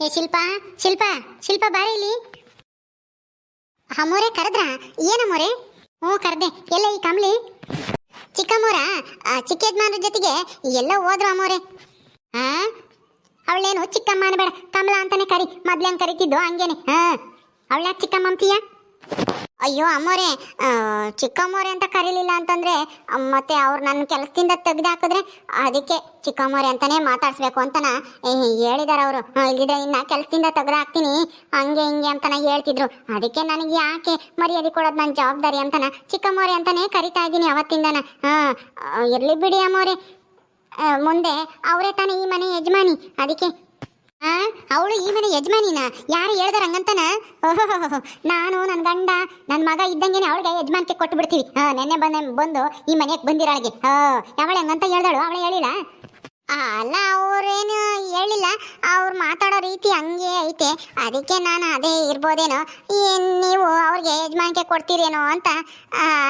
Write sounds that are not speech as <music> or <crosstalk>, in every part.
ಏ, ಶಿಲ್ಪ ಶಿಲ್ಪ ಶಿಲ್ಪ ಬಾರಿ ಇಲ್ಲಿ. ಅಮ್ಮೋರೆ, ಕರೆದ್ರ? ಏನಮ್ಮೋರೆ ಹ್ಞೂ, ಕರೆದೆ. ಎಲ್ಲ ಈ ಕಮ್ಲಿ? ಚಿಕ್ಕಮ್ಮೋರ? ಚಿಕ್ಕ ಯಜಮಾನ್ರ ಜೊತೆಗೆ ಎಲ್ಲ ಹೋದ್ರು ಅಮ್ಮೋರೆ. ಹಾ ಅವಳೇನು ಚಿಕ್ಕಮ್ಮ ಅನ್ಬೇಡ. ಕಮಲ ಅಂತಾನೆ ಕರಿ. ಮೊದ್ಲೇನು ಕರಿತಿದ್ದು ಹಂಗೇನೆ. ಹಾ ಅವಳ್ಯಾಕೆ ಚಿಕ್ಕಮ್ಮ ಅಂತೀಯ? ಅಯ್ಯೋ ಅಮ್ಮೋರೆ ಚಿಕ್ಕಮ್ಮೋರೆ ಅಂತ ಕರೀಲಿಲ್ಲ ಅಂತಂದ್ರೆ ಮತ್ತೆ ಅವ್ರು ನನ್ನ ಕೆಲಸದಿಂದ ತೆಗೆದು ಹಾಕಿದ್ರೆ ಅದಕ್ಕೆ ಚಿಕ್ಕಮ್ಮೋರೆ ಅಂತಾನೆ ಮಾತಾಡ್ಸ್ಬೇಕು ಅಂತನ ಹೇಳಿದಾರೆ ಅವರು. ಇಲ್ಲಿದೆ ಇನ್ನ ಕೆಲಸದಿಂದ ತೆಗೆದು ಹಾಕ್ತೀನಿ, ಹಂಗೆ ಹಿಂಗೆ ಅಂತನ ಹೇಳ್ತಿದ್ರು. ಅದಕ್ಕೆ ನನಗೆ ಯಾಕೆ ಮರ್ಯಾದೆ ಕೊಡೋದು ನನ್ನ ಜವಾಬ್ದಾರಿ ಅಂತನ ಚಿಕ್ಕಮ್ಮೋರೆ ಅಂತಾನೆ ಕರಿತಾ ಇದ್ದೀನಿ ಅವತ್ತಿಂದನ ಹಾ ಇರ್ಲಿ ಬಿಡಿ ಅಮ್ಮೋರೆ. ಮುಂದೆ ಅವರೇ ತಾನೇ ಈ ಮನೆ ಯಜಮಾನಿ, ಅದಕ್ಕೆ ಅವಳು ಈ ಮನೆ ಯಜಮಾನಿನ? ಯಾರು ಹೇಳ್ದಾರ ಹಂಗಂತನ? ಓಹೋ ನಾನು ನನ್ನ ಗಂಡ ನನ್ನ ಮಗ ಇದ್ದಂಗೆನೆ ಅವಳಿಗೆ ಯಜಮಾನಕ್ಕೆ ಕೊಟ್ಟು ಬಿಡ್ತೀವಿ. ನೆನ್ನೆ ಬಂದ, ಬಂದು ಈ ಮನೆಗೆ ಬಂದಿರಳಿಗೆ. ಹಾ, ಯಾವಳೆ ಹಂಗಂತ ಹೇಳ್ದಾಳು? ಅವಳು ಹೇಳಿಲ್ಲ? ಅಲ್ಲ, ಅವ್ರೇನು ಹೇಳಿಲ್ಲ. ಅವ್ರು ಮಾತಾಡೋ ರೀತಿ ಹಂಗೆ ಐತೆ. ಅದಕ್ಕೆ ನಾನು ಅದೇ ಇರ್ಬೋದೇನೋ? ನೀವು ಅವ್ರಿಗೆ ಯಜಮಾನಿಕೆ ಕೊಡ್ತೀರೇನೋ ಅಂತ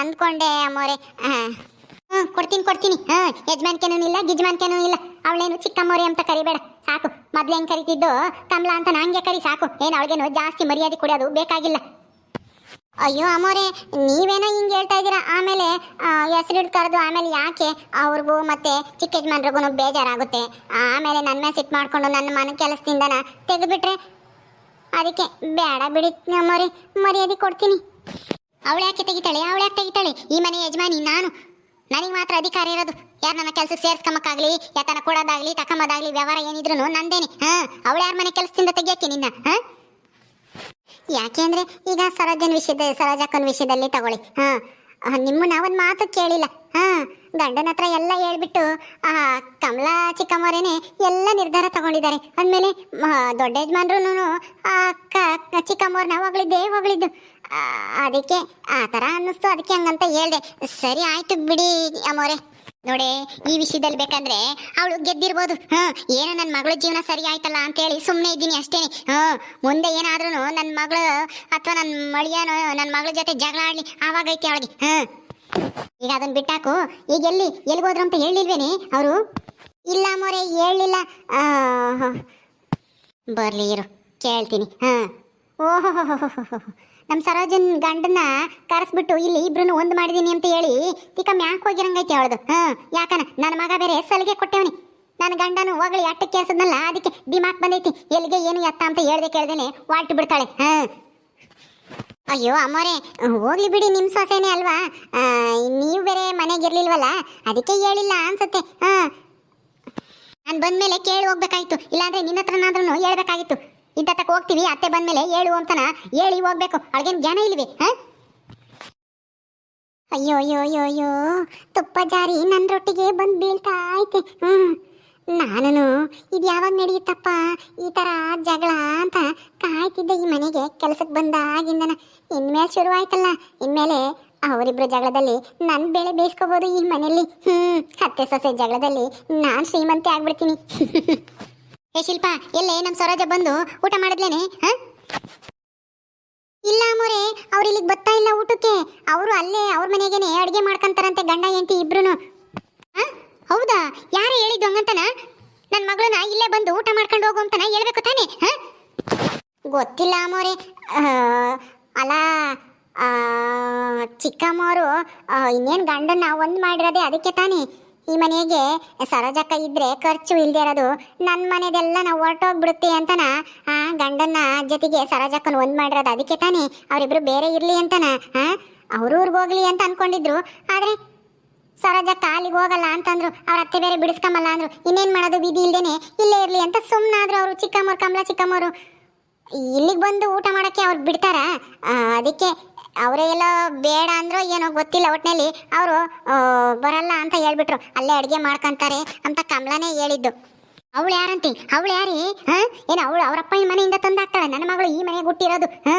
ಅಂದ್ಕೊಂಡೆ ಅಮ್ಮೋರೆ. ಕೊಡ್ತೀನಿ ಕೊಡ್ತೀನಿ. ಹಾ ಇಲ್ಲ, ಗಿಜ್ಮಾನ್ಕೆನೂ ಇಲ್ಲ. ಅವಳೇನು ಚಿಕ್ಕಮ್ಮೋರಿ ಅಂತ ಕರಿಬೇಡ, ಸಾಕು. ಮೊದ್ಲೇನ್ ಕರಿತಿದ್ದು, ಕಮಲ ಅಂತ ನಂಗೆ ಕರಿ, ಸಾಕು. ಏನು ಅವಳಿಗೇನು ಜಾಸ್ತಿ ಮರ್ಯಾದೆ ಕೊಡೋದು ಬೇಕಾಗಿಲ್ಲ. ಅಯ್ಯೋ ಅಮ್ಮೋರೆ ನೀವೇನೋ ಹಿಂಗೆ ಹೇಳ್ತಾ ಇದೀರ ಆಮೇಲೆ ಹೆಸರಿಡ್ ಕರೆದು ಆಮೇಲೆ ಯಾಕೆ ಅವ್ರಿಗೂ ಮತ್ತೆ ಚಿಕ್ಕ ಯಜಮಾನ್ರಿಗೂ ಬೇಜಾರಾಗುತ್ತೆ? ಆಮೇಲೆ ನನ್ನ ಮೇಲೆ ಸಿಟ್ಟು ಮಾಡ್ಕೊಂಡು ನನ್ನ ಮನೆ ಕೆಲಸದಿಂದನ ತೆಗೆದುಬಿಟ್ರೆ? ಅದಕ್ಕೆ ಬೇಡ ಬಿಡಿ ಅಮ್ಮೋರೆ ಮರ್ಯಾದೆ ಕೊಡ್ತೀನಿ. ಅವಳು ಯಾಕೆ ತೆಗಿತಾಳೆ? ಅವಳು ಯಾಕೆ ತೆಗಿತಾಳೆ? ಈ ಮನೆ ಯಜಮಾನಿ, ನಾನು. ನನಗೆ ಮಾತ್ರ ಅಧಿಕಾರ ಇರೋದು. ಯಾರು ನನ್ನ ಕೆಲಸಕ್ಕೆ ಸೇರ್ಸ್ಕೊಂಬಕ್ಕಾಗ್ಲಿ ಯಾತನ ಕೊಡೋದಾಗ್ಲಿ ತಕೊಂಬೋದಾಗ್ಲಿ ವ್ಯವಹಾರ ಏನಿದ್ರು ನಂದೇನೆ. ಹಾ ಅವಳು ಯಾರ ಮನೆ ಕೆಲಸದಿಂದ ತೆಗಿಯಕ್ಕೆ ನಿನ್ನ ಹಾ? ಯಾಕೆಂದ್ರೆ ಈಗ ಸರೋಜನ್ ವಿಷಯದ ಸರೋಜಕ್ಕನ ವಿಷಯದಲ್ಲಿ ತಗೊಳ್ಳಿ. ಹಾ ನಿಮ್ಮ ನಾವೊಂದು ಮಾತು ಕೇಳಿಲ್ಲ. ಹಾ ಗಂಡನ ಹತ್ರ ಎಲ್ಲ ಹೇಳ್ಬಿಟ್ಟು ಆ ಕಮಲಾ ಚಿಕ್ಕಮ್ಮರೇನೆ ಎಲ್ಲ ನಿರ್ಧಾರ ತಗೊಂಡಿದ್ದಾರೆ. ಅಂದಮೇಲೆ ದೊಡ್ಡ ಯಜಮಾನ್ರು ಆ ಅಕ್ಕ ಚಿಕ್ಕಮ್ಮವ್ರನ್ನ ಹೊಗಳಿದ್ದೆ ಆ, ಅದಕ್ಕೆ ಆ ಥರ ಅನ್ನಿಸ್ತು. ಅದಕ್ಕೆ ಹಂಗಂತ ಹೇಳ್ದೆ. ಸರಿ ಆಯ್ತು ಬಿಡಿ ಅಮ್ಮೋರೆ. ನೋಡಿ, ಈ ವಿಷಯದಲ್ಲಿ ಬೇಕಂದ್ರೆ ಅವಳು ಗೆದ್ದಿರ್ಬೋದು. ಹಾ, ಏನೋ ನನ್ನ ಮಗಳ ಜೀವನ ಸರಿ ಆಯ್ತಲ್ಲ ಅಂತೇಳಿ ಸುಮ್ಮನೆ ಇದ್ದೀನಿ ಅಷ್ಟೇನೆ ಹ್ಞೂ ಮುಂದೆ ಏನಾದ್ರೂ ನನ್ನ ಮಗಳು ಅಥವಾ ನನ್ನ ಮಳಿಯನೋ ನನ್ನ ಮಗಳ ಜೊತೆ ಜಗಳ ಆಡ್ಲಿ. ಆವಾಗೈತೆ ಅವಳಿಗೆ. ಹಾ. ಈಗ ಅದನ್ನ ಬಿಟ್ಟಾಕು. ಈಗ ಎಲ್ಲಿ ಎಲ್ಲಿಗೋದ್ರು ಅಂತ ಹೇಳಿಲ್ವೇನೆ ಅವರು? ಇಲ್ಲ ಮೋರೆ ಹೇಳಿಲ್ಲ ಬರ್ಲಿ ಇರು. ಕೇಳ್ತೀನಿ. ಹಾಂ. ಓಹೋ ನಮ್ಮ ಸರೋಜನ್ ಗಂಡನ್ನ ಕರೆಸ್ಬಿಟ್ಟು ಇಲ್ಲಿ ಇಬ್ರು ಒಂದು ಮಾಡಿದೀನಿ ಅಂತ ಹೇಳಿ ತಿಕ್ಕಮ್ಮ ಯಾಕೆ ಹೋಗಿರಂಗೈತಿ ಅವಳದು? ಹಾ ಯಾಕನ? ನನ್ನ ಮಗ ಬೇರೆ ಸಲಿಗೆ ಕೊಟ್ಟವನಿ. ನನ್ನ ಗಂಡನು ಹೋಗಲಿ, ಅಟ್ಟಕ್ಕೆ ಕೇಳಿಸದ್ನಲ್ಲ ಅದಕ್ಕೆ ದಿಮಾಕ್ ಬಂದೈತಿ. ಎಲ್ಲಿಗೆ ಏನು ಎತ್ತ ಅಂತ ಹೇಳ್ದೆ ಕೇಳ್ದೇನೆ ವಾಲ್ಟ್ ಬಿಡ್ತಾಳೆ. ಹಾ ಅಯ್ಯೋ, ಅಮ್ಮೋರೆ, ಹೋಗ್ಲಿ ಬಿಡಿ ನಿಮ್ಮ ಸೊಸೆನೇ ಅಲ್ವಾ? ನೀವು ಬೇರೆ ಮನೆಗೆ ಇರ್ಲಿಲ್ವಲ್ಲ, ಅದಕ್ಕೆ ಹೇಳಿಲ್ಲ ಅನ್ಸುತ್ತೆ. ಹಾಂ ನಾನು ಬಂದ್ಮೇಲೆ ಕೇಳಿ ಹೋಗ್ಬೇಕಾಯ್ತು. ಇಲ್ಲಾಂದ್ರೆ ನಿನ್ನ ಹತ್ರನಾದ್ರೂ ಹೇಳ್ಬೇಕಾಗಿತ್ತು. ಇಂತಕ್ಕೆ ಹೋಗ್ತೀವಿ, ಅತ್ತೆ ಬಂದ್ಮೇಲೆ ಹೇಳು ಅಂತನ ಹೇಳಿ ಹೋಗ್ಬೇಕು. ಅವಳಿಗೇನು ಜ್ಞಾನ ಇಲ್ವಿ, ಹಾ? ಅಯ್ಯೋ ಅಯ್ಯೋ ಅಯ್ಯೋ ಅಯ್ಯೋ, ತುಪ್ಪ ಜಾರಿ ನನ್ನ ರೊಟ್ಟಿಗೆ ಬಂದು ಬೀಳ್ತಾ ಐತೆ. ಹ್ಮ್ ನಾನು ಇದು ಯಾವಾಗ ನಡೆಯುತ್ತಪ್ಪ ಈ ಥರ ಜಗಳ ಅಂತ ಕಾಯ್ತಿದ್ದೆ ಈ ಮನೆಗೆ ಕೆಲಸಕ್ಕೆ ಬಂದಾಗಿಂದನ. ಇನ್ಮೇಲೆ ಶುರು ಆಯ್ತಲ್ಲ ಇನ್ಮೇಲೆ ಅವರಿಬ್ಬರು ಜಗಳದಲ್ಲಿ ನನ್ನ ಬೆಳೆ ಬೇಯಿಸ್ಕೋಬೋದು ಈ ಮನೆಯಲ್ಲಿ ಹ್ಞೂ ಅತ್ತೆ ಸೊಸೆ ಜಗಳದಲ್ಲಿ ನಾನು ಶ್ರೀಮಂತೆ ಆಗ್ಬಿಡ್ತೀನಿ. <laughs> ಏ ಶಿಲ್ಪ ಎಲ್ಲೇ? ನಮ್ಮ ಸ್ವರಾಜ ಬಂದು ಊಟ ಮಾಡಿದ್ಲೇನೆ ಇಲ್ಲ ಅಮ್ಮೋರೆ ಅವ್ರು ಇಲ್ಲಿಗೆ ಬರ್ತಾ ಇಲ್ಲ ಊಟಕ್ಕೆ. ಅವರು ಅಲ್ಲೇ ಅವ್ರ ಮನೆಗೇನೆ ಅಡುಗೆ ಮಾಡ್ಕೊಂತಾರಂತೆ ಗಂಡ ಹೆಂಡತಿ ಇಬ್ರು ಹೌದಾ? ಯಾರು ಹೇಳಿದ್ದು ಹಂಗಂತನ ನನ್ನ ಮಗಳನ್ನ ಇಲ್ಲೇ ಬಂದು ಊಟ ಮಾಡ್ಕೊಂಡು ಹೋಗು ಅಂತನ ಹೇಳ್ಬೇಕು ತಾನೇ ಹ? ಗೊತ್ತಿಲ್ಲ ಅಮ್ಮೋರೆ ಆ, ಅಲ್ಲ ಚಿಕ್ಕಮ್ಮವರು ಇನ್ನೇನು ಗಂಡನ್ನ ಒಂದು ಮಾಡಿರೋದೆ ಅದಕ್ಕೆ ತಾನೇ. ಈ ಮನೆಗೆ ಸರೋಜಕ್ಕ ಇದ್ರೆ ಖರ್ಚು ಇಲ್ದೇ ಇರೋದು. ನನ್ನ ಮನೆದೆಲ್ಲ ನಾವು ಹೊರಟೋಗ್ಬಿಡುತ್ತೆ ಅಂತನ? ಆ, ಗಂಡನ್ನ ಜೊತೆಗೆ ಸರೋಜಕ್ಕನ ಒಂದು ಮಾಡಿರೋದು ಅದಕ್ಕೆ ತಾನೇ? ಅವರಿಬ್ರು ಬೇರೆ ಇರಲಿ ಅಂತನ? ಆ ಊರಿಗೆ ಹೋಗ್ಲಿ ಅಂತ ಅನ್ಕೊಂಡಿದ್ರು. ಆದರೆ ಸರೋಜಕ್ಕ ಅಲ್ಲಿಗೆ ಹೋಗಲ್ಲ ಅಂತಂದ್ರು. ಅವ್ರ ಅತ್ತೆ ಬೇರೆ ಬಿಡಿಸ್ಕೊಂಬಲ್ಲ ಅಂದ್ರು. ಇನ್ನೇನ್ ಮಾಡೋದು ವಿಧಿ ಇಲ್ದೇನೆ ಇಲ್ಲೇ ಇರ್ಲಿ ಅಂತ ಸುಮ್ಮನಾದ್ರು ಅವರು, ಚಿಕ್ಕಮ್ಮವ್ರು ಕಮಲ, ಚಿಕ್ಕಮ್ಮವರು. ಇಲ್ಲಿಗೆ ಬಂದು ಊಟ ಮಾಡೋಕ್ಕೆ ಅವ್ರು ಬಿಡ್ತಾರಾ? ಅದಕ್ಕೆ ಅವರೇ ಎಲ್ಲ ಬೇಡ ಅಂದ್ರು ಏನೋ ಗೊತ್ತಿಲ್ಲ ಒಟ್ನಲ್ಲಿ ಅವರು ಬರಲ್ಲ ಅಂತ ಹೇಳ್ಬಿಟ್ರು. ಅಲ್ಲೇ ಅಡುಗೆ ಮಾಡ್ಕೊಂತಾರೆ ಅಂತ ಕಮಲನೇ ಹೇಳಿದ್ದು. ಅವಳು ಯಾರಂತಿ? ಅವಳು ಯಾರಿ? ಹಾ? ಏನು ಅವಳು ಅವರಪ್ಪ ಈ ಮನೆಯಿಂದ ತಂದಾಕ್ತಾಳೆ ನನ್ನ ಮಗಳು ಈ ಮನೆಗೆ ಹುಟ್ಟಿರೋದು. ಹಾ?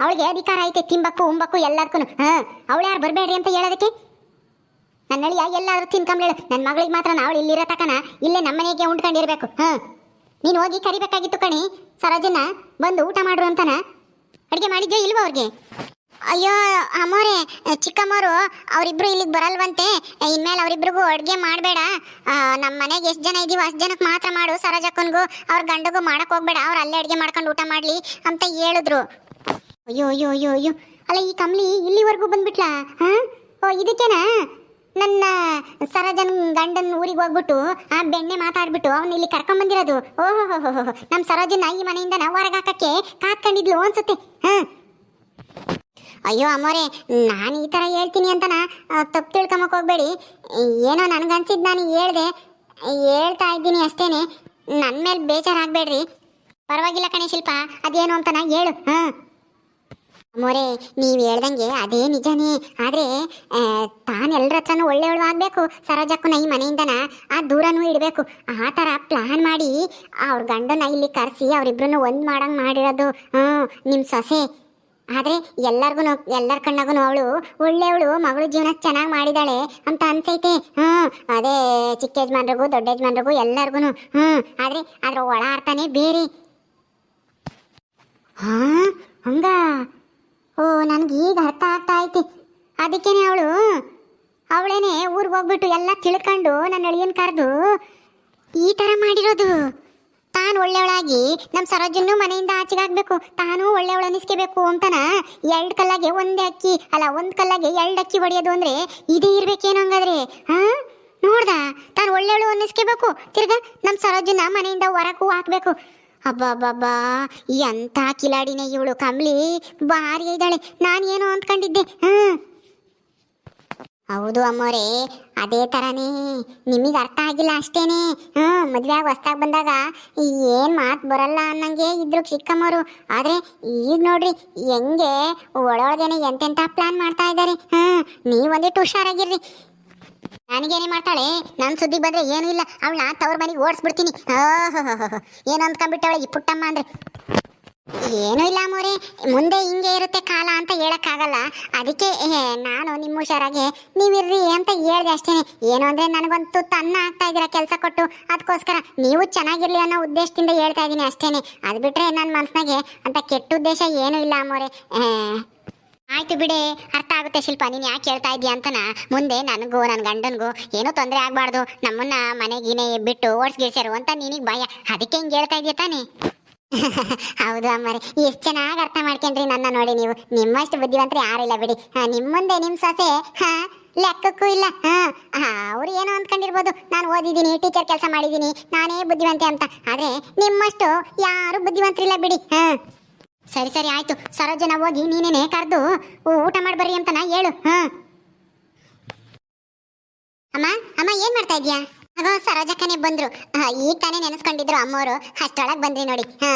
ಅವಳಿಗೆ ಅಧಿಕಾರ ಐತೆ, ತಿಂಬಕ್ಕು, ಉಂಬಕ್ಕು ಎಲ್ಲದಕ್ಕೂ ಹಾ? ಅವಳು ಯಾರು ಬರಬೇಡ್ರಿ ಅಂತ ಹೇಳೋದಕ್ಕೆ? ನನ್ನ ಅಳಿಯ ಎಲ್ಲಾದರೂ ತಿನ್ಕೊಂಬ್ಲೇಳು ನನ್ನ ಮಗಳಿಗೆ ಮಾತ್ರ ನಾವು ಇಲ್ಲಿರೋ ತಕನ ಇಲ್ಲೇ ನಮ್ಮ ಮನೆಗೆ ಉಂಡ್ಕೊಂಡಿರ್ಬೇಕು. ಹಾ? ನೀನು ಹೋಗಿ ಕರಿಬೇಕಾಗಿತ್ತು ಕಣಿ. ಸರೋಜನ್ನ ಬಂದು ಊಟ ಮಾಡ್ರು ಅಂತನ? ಅಡುಗೆ ಮಾಡಿದ್ಯೋ ಇಲ್ವೋ ಅವ್ರಿಗೆ? ಅಯ್ಯೋ, ಅಮ್ಮೋರೆ, ಚಿಕ್ಕಮ್ಮೋರು, ಅವರಿಬ್ರು ಇಲ್ಲಿಗೆ ಬರಲ್ವಂತೆ. ಇನ್ಮೇಲೆ ಅವರಿಬ್ರಿಗೂ ಅಡುಗೆ ಮಾಡಬೇಡ. ನಮ್ಮ ಮನೆಗೆ ಎಷ್ಟು ಜನ ಇದೀವಿ ಅಷ್ಟು ಜನಕ್ಕೆ ಮಾತ್ರ ಮಾಡು ಸರಜಕ್ಕನ್ಗೂ. ಅವ್ರ ಗಂಡಗೂ ಮಾಡಕ್ಕೆ ಹೋಗ್ಬೇಡ. ಅವ್ರು ಅಲ್ಲೇ ಅಡುಗೆ ಮಾಡ್ಕೊಂಡು ಊಟ ಮಾಡಲಿ ಅಂತ ಹೇಳಿದ್ರು. ಅಯ್ಯೋ ಅಯ್ಯೋ ಅಯ್ಯೋ ಅಯ್ಯೋ. ಅಲ್ಲ, ಈ ಕಮ್ಲಿ ಇಲ್ಲಿವರೆಗೂ ಬಂದ್ಬಿಟ್ಲಾ? ಹಾಂ ಓ, ಇದಕ್ಕೇನಾ? ನನ್ನ ಸರಜನ್ ಗಂಡನ ಊರಿಗೆ ಹೋಗ್ಬಿಟ್ಟು, ಆ, ಬೆಣ್ಣೆ ಮಾತಾಡ್ಬಿಟ್ಟು ಅವ್ನ ಇಲ್ಲಿ ಕರ್ಕೊಂಡ್ ಬಂದಿರೋದು ಓಹೋ ನಮ್ಮ ಸರೋಜನ ಈ ಮನೆಯಿಂದ ನಾವು ಹೊರಗೆ ಹಾಕಕ್ಕೆ ಕಾತ್ಕೊಂಡಿದ್ಲು ಅನ್ಸುತ್ತೆ. ಹಾ? ಅಯ್ಯೋ ಅಮ್ಮೋರೆ, ನಾನು ಈ ಥರ ಹೇಳ್ತೀನಿ ಅಂತನ ತಪ್ಪು ತಿಳ್ಕೊಂಬಕ್ ಹೋಗ್ಬೇಡಿ. ಏನೋ ನನಗನ್ಸಿದ್ದು ನಾನು ಹೇಳ್ದೆ. ಹೇಳ್ತಾ ಇದ್ದೀನಿ ಅಷ್ಟೇನೆ. ನನ್ನ ಮೇಲೆ ಬೇಜಾರಾಗಬೇಡ್ರಿ ಪರವಾಗಿಲ್ಲ ಕಣೆ ಶಿಲ್ಪ, ಅದೇನು ಅಂತನ ಹೇಳು, ಹಾಂ. ಅಮ್ಮೋರೆ, ನೀವು ಹೇಳ್ದಂಗೆ ಅದೇ ನಿಜನೇ. ಆದರೆ ತಾನೆಲ್ಲರ ಹತ್ರನೂ ಒಳ್ಳೆಯವಳು ಆಗಬೇಕು. ಸರೋಜಕ್ಕನ ಈ ಮನೆಯಿಂದನ ಆ ದೂರನೂ ಇಡಬೇಕು. ಆ ಥರ ಪ್ಲಾನ್ ಮಾಡಿ ಅವ್ರ ಗಂಡನ ಇಲ್ಲಿ ಕರೆಸಿ ಅವರಿಬ್ರು ಒಂದು ಮಾಡಂಗೆ ಮಾಡಿರೋದು. ಹ್ಞೂ ನಿಮ್ಮ ಸೊಸೆ. ಆದರೆ ಎಲ್ಲರಿಗೂ ಎಲ್ಲರ ಕಣ್ಣಾಗೂ ಅವಳು ಒಳ್ಳೆಯವಳು, ಮಗಳು ಜೀವನ ಚೆನ್ನಾಗಿ ಮಾಡಿದಾಳೆ ಅಂತ ಅನ್ಸೈತೆ. ಹ್ಞೂ ಅದೇ ಚಿಕ್ಕ ಯಜಮಾನ್ರಿಗೂ, ದೊಡ್ಡ ಯಜಮಾನ್ರಿಗೂ ಎಲ್ಲರಿಗೂ ಹ್ಞೂ ಆದರೆ ಅದರ ಒಳ ಅರ್ಥನೇ ಬೇರೆ. ಹಾಂ, ಹಂಗ? ಓ ನನಗೆ ಈಗ ಅರ್ಥ ಆಗ್ತಾ ಐತಿ. ಅದಕ್ಕೇನೆ ಅವಳು, ಅವಳೇನೆ ಊರಿಗೆ ಹೋಗ್ಬಿಟ್ಟು ಎಲ್ಲ ತಿಳ್ಕೊಂಡು ನನ್ನ ಅಳಿಯನ್ ಕರೆದು ಈ ಥರ ಮಾಡಿರೋದು. ತಾನು ಒಳ್ಳೆಯವಳಾಗಿ ನಮ್ಮ ಸರೋಜನ್ನು ಮನೆಯಿಂದ ಆಚೆಗೆ ಹಾಕ್ಬೇಕು. ತಾನು ಒಳ್ಳೆಯವಳು ಅನಿಸ್ಕೋಬೇಕು ಅಂತನ? ಎರಡು ಕಲ್ಲಾಗೆ ಒಂದೇ ಅಕ್ಕಿ. ಅಲ್ಲ, ಒಂದು ಕಲ್ಲಾಗೆ ಎರಡು ಅಕ್ಕಿ ಹೊಡೆಯೋದು ಅಂದರೆ ಇದೇ ಇರಬೇಕೇನು ಹಂಗಾದ್ರೆ? ಹಾಂ ನೋಡ್ದ? ತಾನು ಒಳ್ಳೆಯವಳು ಅನ್ನಿಸ್ಕೋಬೇಕು ತಿರ್ಗಾ ನಮ್ಮ ಸರೋಜನ್ನ ಮನೆಯಿಂದ ಹೊರಗೂ ಹಾಕ್ಬೇಕು. ಅಬ್ಬಬ್ಬಬ್ಬಾ, ಎಂಥ ಕಿಲಾಡಿನೇ ಇವಳು ಕಮ್ಲಿ. ಭಾರಿ ಇದ್ದಾಳೆ. ನಾನು ಏನೋ ಅಂದ್ಕೊಂಡಿದ್ದೆ. ಹ್ಮ್. ಹೌದು ಅಮ್ಮರೇ, ಅದೇ ತರನೇ. ನಿಮಗೆ ಅರ್ಥ ಆಗಿಲ್ಲ ಅಷ್ಟೇನೆ. ಹ್ಮ್ ಮದುವೆ ಆಗಿ ಹೊಸ್ದಾಗಿ ಬಂದಾಗ ಏನು ಮಾತು ಬರಲ್ಲ ಅನ್ನಂಗೆ ಇದ್ರು ಚಿಕ್ಕಮ್ಮರು. ಆದ್ರೆ ಈಗ ನೋಡ್ರಿ, ಹೆಂಗೆ ಒಳೊಳಗೇನೆ ಎಂತೆಂಥ ಪ್ಲಾನ್ ಮಾಡ್ತಾ ಇದ್ದಾರೆ. ಹಾಂ ನೀವೊಂದಿಟ್ಟು ಹುಷಾರಾಗಿರ್ರಿ. ನನಗೇನೇ ಮಾಡ್ತಾಳೆ ನನ್ನ ಸುದ್ದಿ ಬಂದ್ರೆ ಏನೂ ಇಲ್ಲ. ನಾ ತವ್ರ ಮನೆಗೆ ಓಡಿಸ್ಬಿಡ್ತೀನಿ. ಏನು ಅಂದ್ಕೊಂಡ್ಬಿಟ್ಟವಳೆ ಈ ಪುಟ್ಟಮ್ಮ ಅಂದ್ರೆ. ಏನೂ ಇಲ್ಲ ಮೋರೆ. ಮುಂದೆ ಹಿಂಗೆ ಇರುತ್ತೆ ಕಾಲ ಅಂತ ಹೇಳಕ್ಕಾಗಲ್ಲ. ಅದಕ್ಕೆ ನಾನು ನಿಮ್ಮ ಹುಷಾರಾಗಿ ನೀವಿರ್ರಿ ಅಂತ ಹೇಳ್ದೆ ಅಷ್ಟೇ ಏನು ಅಂದರೆ ನನಗೊಂದು ತನ್ನ ಆಗ್ತಾ ಇದ್ದೀರಾ ಕೆಲಸ ಕೊಟ್ಟು? ಅದಕ್ಕೋಸ್ಕರ ನೀವು ಚೆನ್ನಾಗಿರ್ಲಿ ಅನ್ನೋ ಉದ್ದೇಶದಿಂದ ಹೇಳ್ತಾ ಇದ್ದೀನಿ ಅಷ್ಟೇ ಅದು ಬಿಟ್ರೆ ನನ್ನ ಮನಸ್ಸಿನಾಗೆ ಅಂತ ಕೆಟ್ಟ ಉದ್ದೇಶ ಏನೂ ಇಲ್ಲ ಮೋರೆ. ಆಯ್ತು ಬಿಡೆ. ಅರ್ಥ ಆಗುತ್ತೆ ಶಿಲ್ಪ, ನೀನು ಯಾಕೆ ಹೇಳ್ತಾ ಇದೀಯ ಅಂತನ? ಮುಂದೆ ನನಗೂ ನನ್ನ ಗಂಡನಿಗೂ ಏನೂ ತೊಂದರೆ ಆಗಬಾರ್ದು. ನಮ್ಮನ್ನ ಮನೆಗಿನೇ ಬಿಟ್ಟು ಓಡಿಸ್ಗಿಡ್ಸ್ಯಾರು ಅಂತ ನಿನಗೆ ಭಯ. ಅದಕ್ಕೆ ಹಿಂಗೆ ಹೇಳ್ತಾ ಇದೆಯಾ ತಾನೇ? <laughs> ಹೌದು ಅಮ್ಮರಿ. ಎಷ್ಟು ಚೆನ್ನಾಗಿ ಅರ್ಥ ಮಾಡ್ಕೊಂಡ್ರಿ ನನ್ನ ನೋಡಿ ನೀವು. ನಿಮ್ಮಷ್ಟು ಬುದ್ಧಿವಂತರು ಇಲ್ಲ ಬಿಡಿ. ನಿಮ್ಮ ಮುಂದೆ ನಿಮ್ಮ ಸೊಸೆ, ಹಾ, ಲೆಕ್ಕಕ್ಕೂ ಇಲ್ಲ. ಹಾ ಅವ್ರು ಏನೋ ಅಂದ್ಕೊಂಡಿರ್ಬೋದು. ನಾನು ಓದಿದ್ದೀನಿ, ಟೀಚರ್ ಕೆಲಸ ಮಾಡಿದ್ದೀನಿ, ನಾನೇ ಬುದ್ಧಿವಂತೆ ಅಂತ. ಆದ್ರೆ ನಿಮ್ಮಷ್ಟು ಯಾರು ಬುದ್ಧಿವಂತರಿಲ್ಲ ಬಿಡಿ. ಹಾ. ಸರಿ ಸರಿ, ಆಯ್ತು. ಸರೋಜನ ಹೋಗಿ ನೀನೇನೆ ಕರೆದು ಊಟ ಮಾಡಿ ಅಂತ ನಾ ಹೇಳು. ಹಾ. ಅಮ್ಮ ಅಮ್ಮ ಏನು ಮಾಡ್ತಾ ಇದ್ಯಾ ಅಗೋ ಸರೋಜಕ್ಕನೇ ಬಂದ್ರು. ಈಗ ತಾನೇ ನೆನೆಸ್ಕೊಂಡಿದ್ರು ಅಮ್ಮೋರು ಅಷ್ಟೊಳಗ್ ಬಂದ್ರಿ ನೋಡಿ. ಹಾ.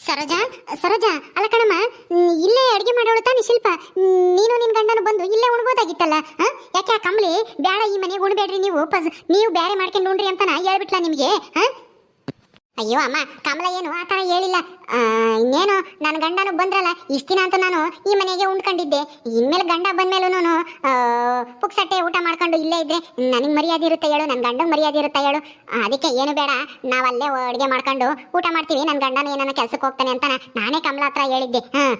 ಸರೋಜಾ ಸರೋಜಾ, ಅಲ್ಲ ಕಣಮ್ಮ ಇಲ್ಲೇ ಅಡಿಗೆ ಮಾಡೋಳು ತಾನೆ ಶಿಲ್ಪ. ನೀನು ನಿನ್ ಗಂಡನು ಬಂದು ಇಲ್ಲೇ ಉಣ್ಬೋದಾಗಿತ್ತಲ್ಲ? ಯಾಕೆ ಆ ಕಂಬಳಿ? ಬೇಡ ಈ ಮನೆಗೆ ಉಣ್ಬೇಡ್ರಿ ನೀವು. ಪಸ್, ನೀವು ಬೇರೆ ಮಾಡ್ಕೊಂಡು ಉಣ್ರಿ ಅಂತನ ಹೇಳ್ಬಿಟ್ಲಾ ನಿಮಗೆ? ಹಾ? ಅಯ್ಯೋ ಅಮ್ಮ, ಕಮಲ ಏನು ಆ ಥರ ಹೇಳಿಲ್ಲ. ಇನ್ನೇನು ನನ್ನ ಗಂಡನು ಬಂದ್ರಲ್ಲ, ಇಷ್ಟು ದಿನ ಅಂತ ನಾನು ಈ ಮನೆಗೆ ಉಂಡ್ಕೊಂಡಿದ್ದೆ ಇನ್ಮೇಲೆ ಗಂಡ ಬಂದ್ಮೇಲೂ ಪುಕ್ಸಟ್ಟೆ ಊಟ ಮಾಡ್ಕೊಂಡು ಇಲ್ಲೇ ಇದ್ದರೆ ನನಗೆ ಮರ್ಯಾದೆ ಇರುತ್ತೆ ಹೇಳು ನನ್ನ ಗಂಡಂಗೆ ಮರ್ಯಾದೆ ಇರುತ್ತೆ ಹೇಳು. ಅದಕ್ಕೆ ಏನು ಬೇಡ, ನಾವು ಅಲ್ಲೇ ಅಡುಗೆ ಮಾಡ್ಕೊಂಡು ಊಟ ಮಾಡ್ತೀವಿ ನನ್ನ ಗಂಡನ ಏನನ್ನ ಕೆಲಸಕ್ಕೆ ಹೋಗ್ತಾನೆ ಅಂತ ನಾನೇ ಕಮಲ ಹತ್ರ ಹೇಳಿದ್ದೆ. ಹಾಂ,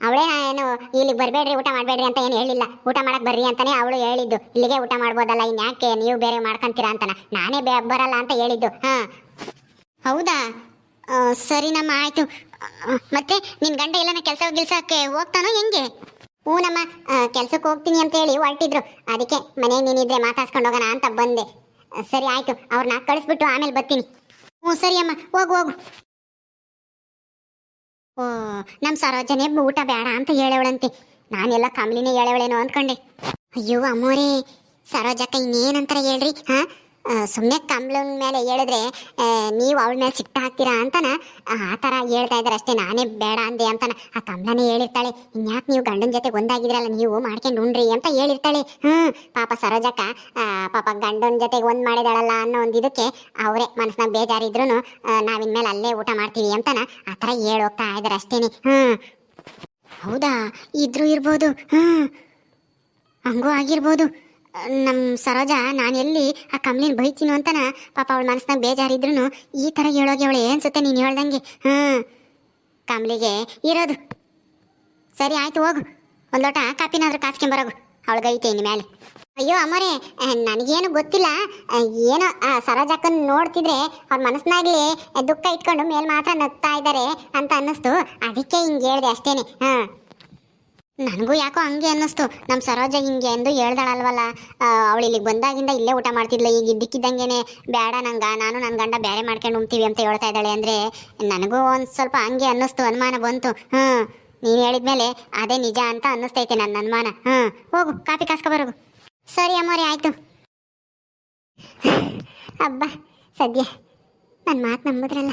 ಅವಳೇ ಏನು ಇಲ್ಲಿಗೆ ಬರಬೇಡ್ರಿ, ಊಟ ಮಾಡಬೇಡ್ರಿ ಅಂತ ಏನು ಹೇಳಿಲ್ಲ. ಊಟ ಮಾಡಕ್ಕೆ ಬರ್ರಿ ಅಂತಲೇ ಅವಳು ಹೇಳಿದ್ದು. ಇಲ್ಲಿಗೆ ಊಟ ಮಾಡ್ಬೋದಲ್ಲ, ಇನ್ಯಾಕೆ ನೀವು ಬೇರೆ ಮಾಡ್ಕೊಂತೀರಾ ಅಂತ ನಾನೇ ಬರಲ್ಲ ಅಂತ ಹೇಳಿದ್ದು. ಹಾಂ ಹೌದಾ? ಸರಿನಮ್ಮ ಆಯ್ತು. ಮತ್ತೆ ನಿನ್ ಗಂಡ ಎಲ್ಲನ ಕೆಲಸ ಗಿಲ್ಸಕ್ಕೆ ಹೋಗ್ತಾನೋ ಹೆಂಗೆ? ಹ್ಞೂ ನಮ್ಮ ಕೆಲ್ಸಕ್ಕೆ ಹೋಗ್ತೀನಿ ಅಂತ ಹೇಳಿ ಹೊರಟಿದ್ರು. ಅದಕ್ಕೆ ಮನೆಗೆ ನೀನಿದ್ರೆ ಮಾತಾಡ್ಸ್ಕೊಂಡು ಹೋಗೋಣ ಅಂತ ಬಂದೆ. ಸರಿ, ಆಯ್ತು. ಅವ್ರನ್ನ ಕಳಿಸ್ಬಿಟ್ಟು ಆಮೇಲೆ ಬರ್ತೀನಿ. ಹ್ಞೂ, ಸರಿ ಅಮ್ಮ. ಹೋಗು ಹೋಗು. ಓ ನಮ್ಮ ಸರೋಜನೆ ಊಟ ಬೇಡ ಅಂತ ಹೇಳವಳಂತೆ. ನಾನೆಲ್ಲ ಕಮಲಿನೇ ಹೇಳವಳೇನೋ ಅಂದ್ಕೊಂಡೆ ಅಯ್ಯೋ, ಅಮ್ಮೋರೇ. ಸರೋಜಕ್ಕ ಇನ್ನೇನಂತಾರೆ ಹೇಳ್ರಿ, ಹಾ? ಸುಮ್ಮನೆ ಕಮ್ಲನ್ ಮೇಲೆ ಹೇಳಿದ್ರೆ ನೀವು ಅವಳ ಮೇಲೆ ಸಿಟ್ಟ ಹಾಕ್ತೀರಾ ಅಂತನ? ಆ ಥರ ಹೇಳ್ತಾ ಇದ್ದಾರೆ ಅಷ್ಟೇ, ನಾನೇ ಬೇಡ ಅಂದೆ ಅಂತಾನೆ. ಆ ಕಮಲನೇ ಹೇಳಿರ್ತಾಳೆ, ಇನ್ಯಾಕೆ ನೀವು ಗಂಡನ ಜೊತೆ ಒಂದಾಗಿದ್ರಲ್ಲ ನೀವು ಮಾಡ್ಕೊಂಡು ಉಣ್ರಿ ಅಂತ ಹೇಳಿರ್ತಾಳೆ. ಹ್ಞೂ ಪಾಪ ಸರೋಜಕ್ಕ ಪಾಪ ಗಂಡನ ಜೊತೆಗೆ ಒಂದು ಮಾಡಿದಾಳಲ್ಲ ಅನ್ನೋ ಒಂದು ಇದಕ್ಕೆ ಅವರೇ ಮನಸ್ಸಿನಾಗ ಬೇಜಾರಿದ್ರು ನಾವಿನ್ಮೇಲೆ ಅಲ್ಲೇ ಊಟ ಮಾಡ್ತೀವಿ ಅಂತನ ಆ ಥರ ಹೇಳೋಗ್ತಾ ಇದ್ದಾರೆ ಅಷ್ಟೇನೆ. ಹ್ಞೂ ಹೌದಾ? ಇದ್ರು ಇರ್ಬೋದು. ಹ್ಞೂ ಹಂಗೂ ಆಗಿರ್ಬೋದು. ನಮ್ಮ ಸರೋಜ ನಾನು ಎಲ್ಲಿ ಆ ಕಮ್ಲಿನ ಬೈತೀನೋ ಅಂತನ? ಪಾಪ ಅವಳ ಮನಸ್ನಾಗ ಬೇಜಾರಿದ್ರು ಈ ಥರ ಹೇಳೋಗೆ ಅವಳು ಅನ್ಸುತ್ತೆ ನೀನು ಹೇಳ್ದಂಗೆ? ಹ ಕಮ್ಲಿಗೆ ಇರೋದು. ಸರಿ ಆಯ್ತು ಹೋಗು. ಒಂದು ಲೋಟ ಕಾಪಿನಾದ್ರೂ ಕಾಸ್ಕೊಂಬರೋಗು ಅವಳಿಗೈತೆ ಇನ್ನು ಮೇಲೆ ಅಯ್ಯೋ ಅಮ್ಮರೇ ನನಗೇನು ಗೊತ್ತಿಲ್ಲ. ಏನೋ ಆ, ಸರೋಜಕ್ಕನ್ ನೋಡ್ತಿದ್ರೆ ಅವ್ರ ಮನಸ್ಸಿನಾಗ್ಲಿ ದುಃಖ ಇಟ್ಕೊಂಡು ಮೇಲ್ ಮಾತ್ರ ನಗ್ತಾ ಇದ್ದಾರೆ ಅಂತ ಅನ್ನಿಸ್ತು. ಅದಕ್ಕೆ ಹಿಂಗೆ ಹೇಳಿದೆ ಅಷ್ಟೇನೆ. ಹಾಂ ನನಗೂ ಯಾಕೋ ಹಂಗೆ ಅನ್ನಿಸ್ತು. ನಮ್ಮ ಸರೋಜ ಹಿಂಗೆ ಎಂದು ಹೇಳ್ದಾಳಲ್ವಲ್ಲ. ಅವಳು ಇಲ್ಲಿಗೆ ಬಂದಾಗಿಂದ ಇಲ್ಲೇ ಊಟ ಮಾಡ್ತಿದ್ಲ. ಈಗ ಇದ್ದಕ್ಕಿದ್ದಂಗೆನೆ ಬೇಡ, ನಂಗೆ, ನಾನು ನನ್ನ ಗಂಡ ಬೇರೆ ಮಾಡ್ಕೊಂಡು ಉಣ್ತೀವಿ ಅಂತ ಹೇಳ್ತಾ ಇದ್ದಾಳೆ ಅಂದರೆ ನನಗೂ ಒಂದು ಸ್ವಲ್ಪ ಹಂಗೆ ಅನ್ನಿಸ್ತು, ಅನುಮಾನ ಬಂತು. ಹ್ಞೂ ನೀನು ಹೇಳಿದ್ಮೇಲೆ ಅದೇ ನಿಜ ಅಂತ ಅನ್ನಿಸ್ತೈತೆ ನನ್ನ ಅನುಮಾನ. ಹ್ಞೂ ಹೋಗು ಕಾಪಿ ಕಾಸ್ಕೊಬರೋಗು ಸರಿ ಅಮ್ಮೋರಿ, ಆಯಿತು. ಅಬ್ಬ, ಸದ್ಯ ನನ್ನ ಮಾತು ನಂಬಿದ್ರಲ್ಲ.